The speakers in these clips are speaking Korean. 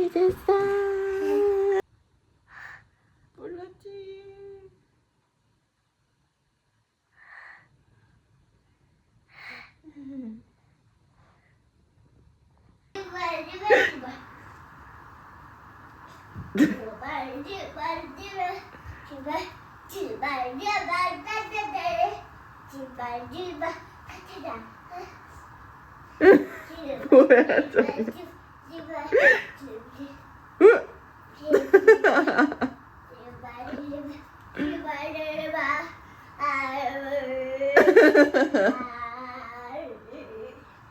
잘 잤어. 몰랐지. 제발 제발 제발 제발 제발 제발 따뜻해 제발 제발 따뜻해 뭐야, 제발 저기. 제발 으!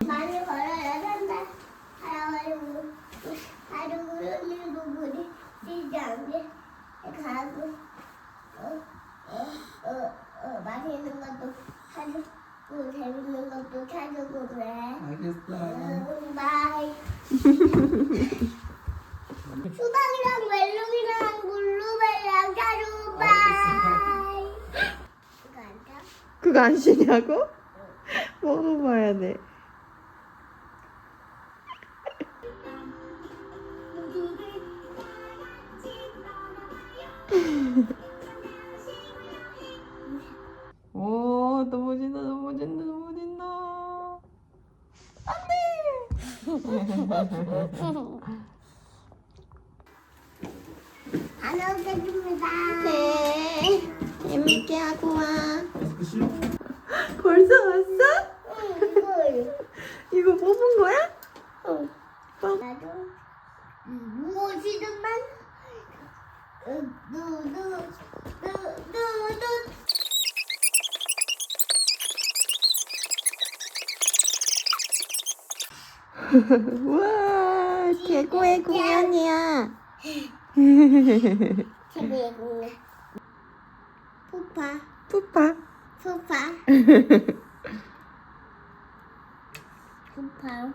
많이 걸어야 된다 할아버지 하루 그러는 부분이 않게 가고 어, 어, 어, 어, 맛있는 것도 사주고 재밌는 것도 사주고 그래 알겠어. 응, 바이 수박이랑 멜론이랑 블루베리랑 바이 이거 안 사? 그거 안 쉬냐고? 먹어봐야 돼. 오, 넘어진다, 넘어진다, 넘어진다. 안 오겠습니다 네. 재밌게 하고 와. 벌써 왔어? 응, 이거 이거 뽑은 거야? 응. 뽑- 나도 무엇이든만 누누누누누누 우와, 최고의 공연이야. TV에 공네 푸파 푸파. 푸파 푸파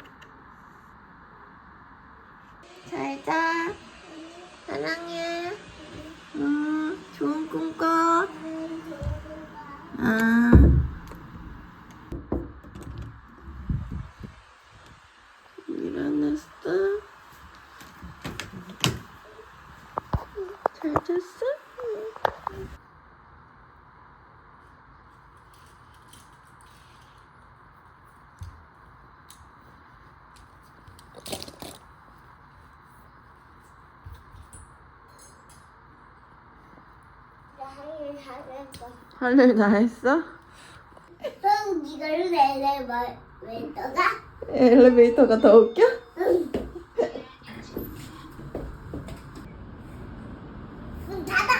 잘 자. 사랑해. 음, 좋은 꿈 꿔. 아. 일어났어? 잘 잤어? 나를 잘했어 할 일 다 했어? 응 이걸 내내 뭐왜 떠가? 엘리베이터가 더 웃겨? 응. 문 닫아.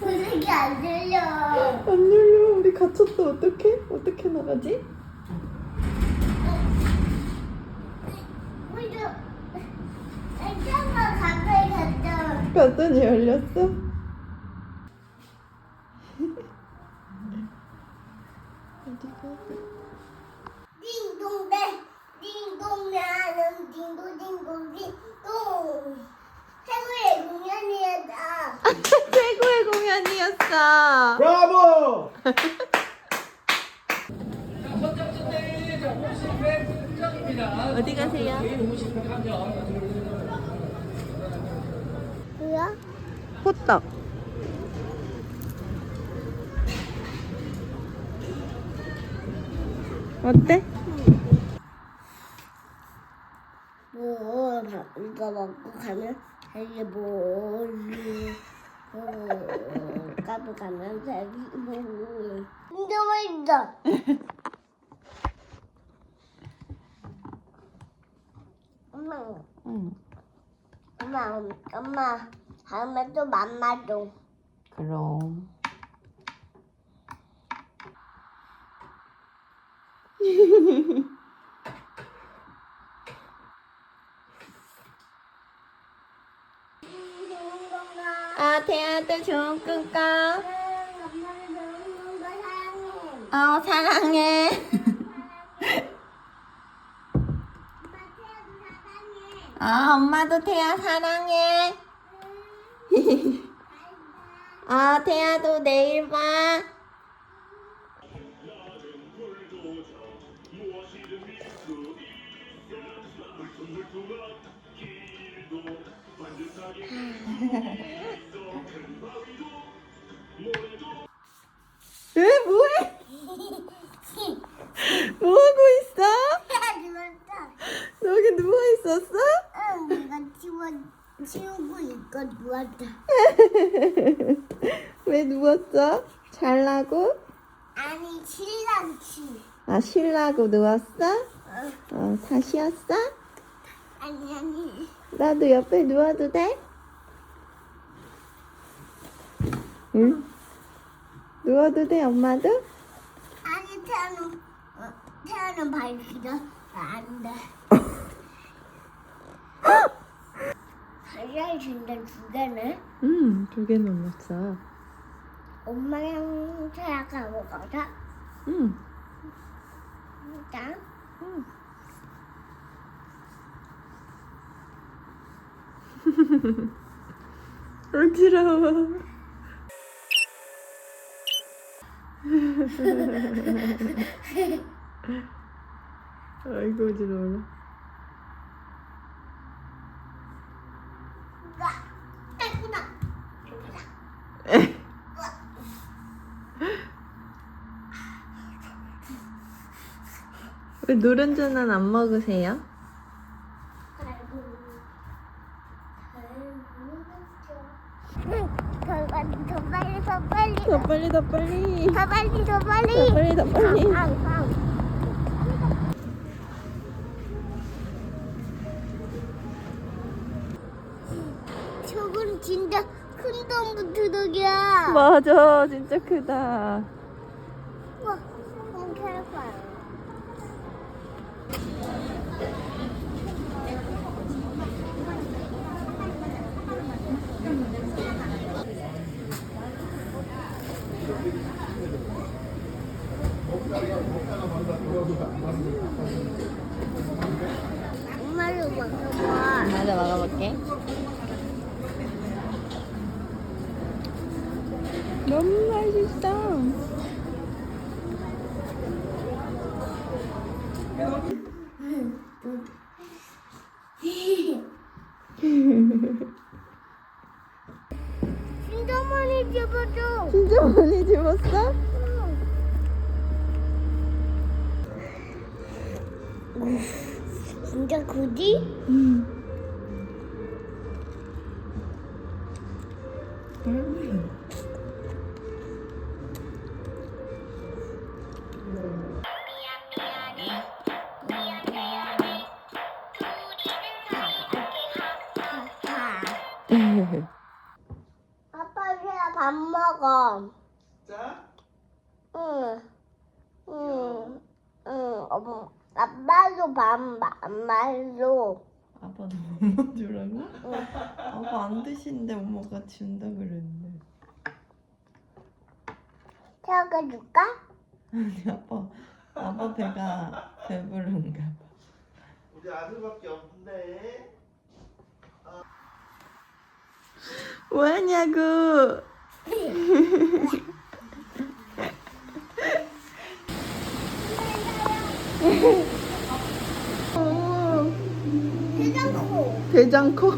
소리가 안 들려. 안 열려. 우리 갇혔어. 어떡해? 어떻게 나가지? 우리도 잠깐만 가까이 갔더니 열렸어? 어디가? 딩동대 딩동나는 딩동딩동 딩동. 최고의 공연이었다. 최고의 공연이었어. 브라보! 어디 가세요? 뭐야? 호떡. 어때? 뭐 이거 먹고 가면 되게 멀리 어, 까부 가면 멀리 진짜 맛있다 엄마 응. 엄마 엄마 다음에 또 맘마 줘 그럼. 아, 대아도 좋은 꿈 꿔. 엄마를 너무 사랑해 어, 사랑해. 엄마 태아도 사랑해 아, 엄마도 태아 사랑해. 아, 태아도 내일 봐. 에 뭐해? 뭐 누웠다. 왜 누웠어? 잘라고? 아니 신랑치. 아 쉬려고 누웠어? 어, 어, 다 쉬었어? 아니 아니. 나도 옆에 누워도 돼? 응? 누워도 돼, 엄마도? 아니 태아는 어, 태아는 밝히다 안 돼. 달걀 진짜 두 개네. 응, 두 개 넘었어. 엄마랑 태아가 먹어서 응. 짠. 응. 어지러워. 아이고 어지러워. 왜 노른자는 안 먹으세요? 더 빨리 더 빨리 더 빨리 더 빨리 더 빨리. 더 빨리 더 빨리 더 빨리 더. 저건 진짜 큰 덤부트덕이야. 맞아, 진짜 크다. 와, 이렇게 할 거야. 엄마를 먹어봐. 나도 먹어볼게. 너무 맛있어. 진짜 많이 집어줘. 진짜 많이 집었어? 진짜 굳이? 응. 응. 응. 응. 엄마. 아빠도 밥, 엄마도. 아빠 너무 주라고? 아빠 안 드신데 엄마가 준다 그랬는데. 태워가 줄까? 아니 아빠 아빠 배가 배부른가 봐. 우리 아들밖에 없는데. 뭐하냐고. 오, 해장코. 대장코.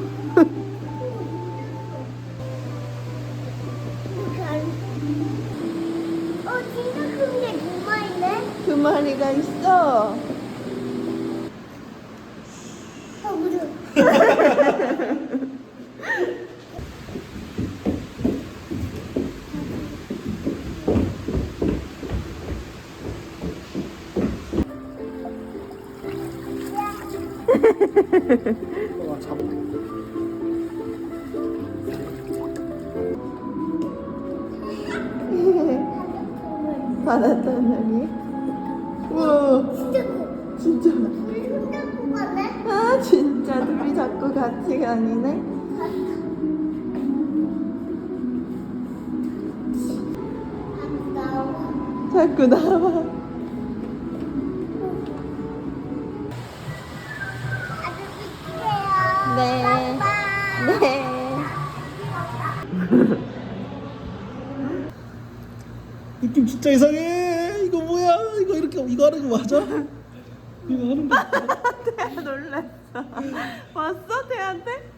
어, 진짜 큰게 두 마리네? 두 마리가 있어. 어, 바닷하늘이. 우와, 진짜 커. 진짜. 우리 손잡고 가네? 아, 진짜 둘이 자꾸 같이 가니네. 자꾸 나와. 느낌 진짜 이상해. 이거 뭐야? 이거 이렇게 이거 하는 거 맞아? 이거 하는 거. 태아 놀랐어. 왔어 태한테?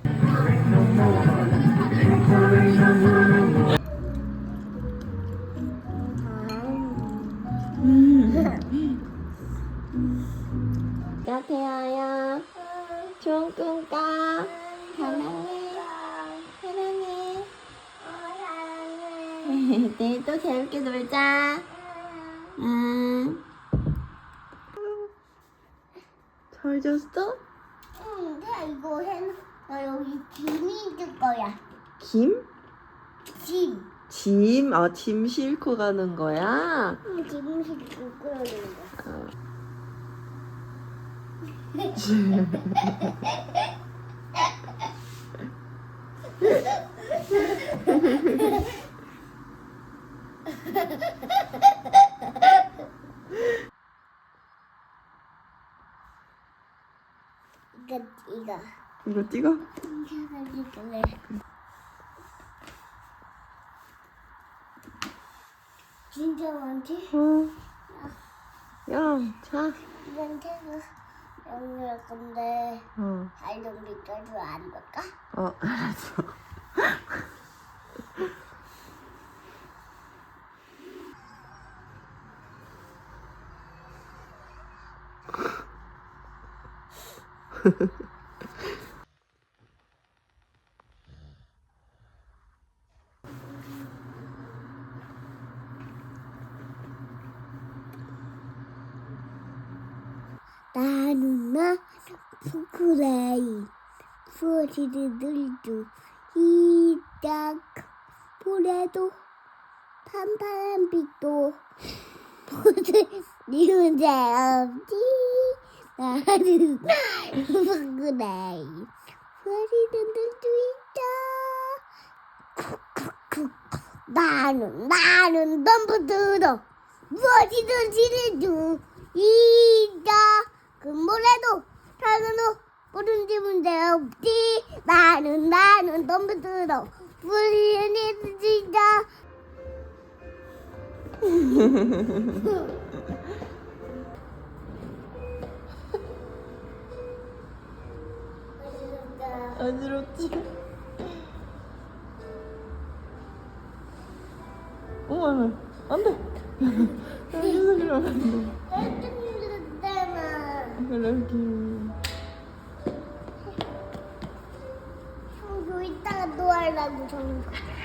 야 태아야, 좋은 꿈 꿔. 하나. 내일 또 재밌게 놀자. 응. 잘 잤어? 응, 내가 이거 해. 나 여기 김이 있을 거야. 김? 김. 짐? 아, 짐 싣고 가는 거야? 응, 김 싣고 끌어오는 거야. 이 거 이거. 찍어? 사가지고래. 진짜 많지? 어. 야, 자. 이건 태그 영유할 건데 어, 발좀 비켜줘 안 될까? 어, 알았어. 나는 나 푸크레이 늘도 이딱 보래도 판판한 빛도 니 혼자 없지. 나는 푸크레이 푸어지를 늘도 있다. 나는 나는 너무 들어. 무엇이든 지르주 이다. 금모래도 작은도 모른지 문제 없지 나는 나는 너무 들어 무엇이든 진짜 이따가 또